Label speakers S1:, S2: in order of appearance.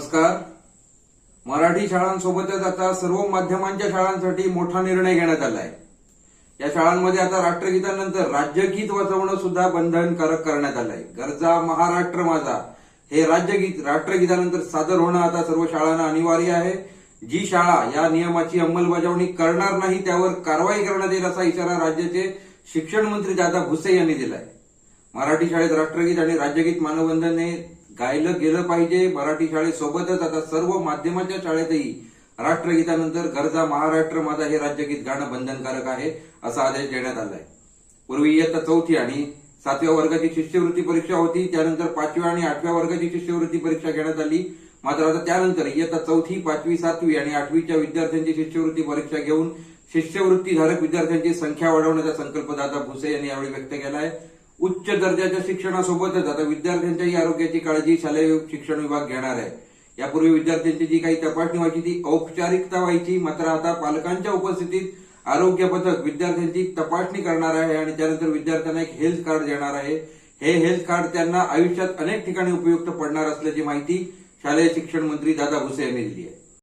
S1: नमस्कार. मराठी शाळांसोबतच आता सर्व माध्यमांच्या शाळांसाठी मोठा निर्णय घेण्यात आला आहे या शाळांमध्ये आता राष्ट्रगीतानंतर राज्यगीत वाजवणं सुद्धा बंधनकारक करण्यात आलं आहे गरजा महाराष्ट्र माझा. हे राज्यगीत राष्ट्रगीतानंतर सादर होणं आता सर्व शाळांना अनिवार्य आहे. जी शाळा या नियमाची अंमलबजावणी करणार नाही त्यावर कारवाई करण्यात येईल असा इशारा राज्याचे शिक्षण मंत्री दादा भुसे यांनी दिलाय. मराठी शाळेत राष्ट्रगीत आणि राज्यगीत मानवंदने गायलं गेलं पाहिजे मराठी शाळेसोबतच आता सर्व माध्यमाच्या शाळेतही राष्ट्रगीतानंतर गरजा महाराष्ट्र माझा हे राज्यगीत गाणं बंधनकारक आहे असा आदेश देण्यात आलाय. पूर्वी इयत्ता चौथी आणि सातव्या वर्गाची शिष्यवृत्ती परीक्षा होती त्यानंतर पाचव्या आणि आठव्या वर्गाची शिष्यवृत्ती परीक्षा घेण्यात आली. मात्र आता त्यानंतर इयत्ता चौथी पाचवी सातवी आणि आठवीच्या विद्यार्थ्यांची शिष्यवृत्ती परीक्षा घेऊन शिष्यवृत्तीधारक विद्यार्थ्यांची संख्या वाढवण्याचा संकल्प दादा भुसे यांनी यावेळी व्यक्त केला आहे उच्च दर्जाच्या शिक्षणासोबतच आता विद्यार्थ्यांच्याही आरोग्याची काळजी शालेय शिक्षण विभाग घेणार आहे. यापूर्वी विद्यार्थ्यांची जी काही तपासणी व्हायची ती औपचारिकता व्हायची. मात्र आता पालकांच्या उपस्थितीत आरोग्य पथक विद्यार्थ्यांची तपासणी करणार आहे आणि त्यानंतर विद्यार्थ्यांना एक हेल्थ कार्ड देणार आहे. हे हेल्थ कार्ड त्यांना आयुष्यात अनेक ठिकाणी उपयुक्त पडणार असल्याची माहिती शालेय शिक्षण मंत्री दादा भुसे यांनी दिली आहे.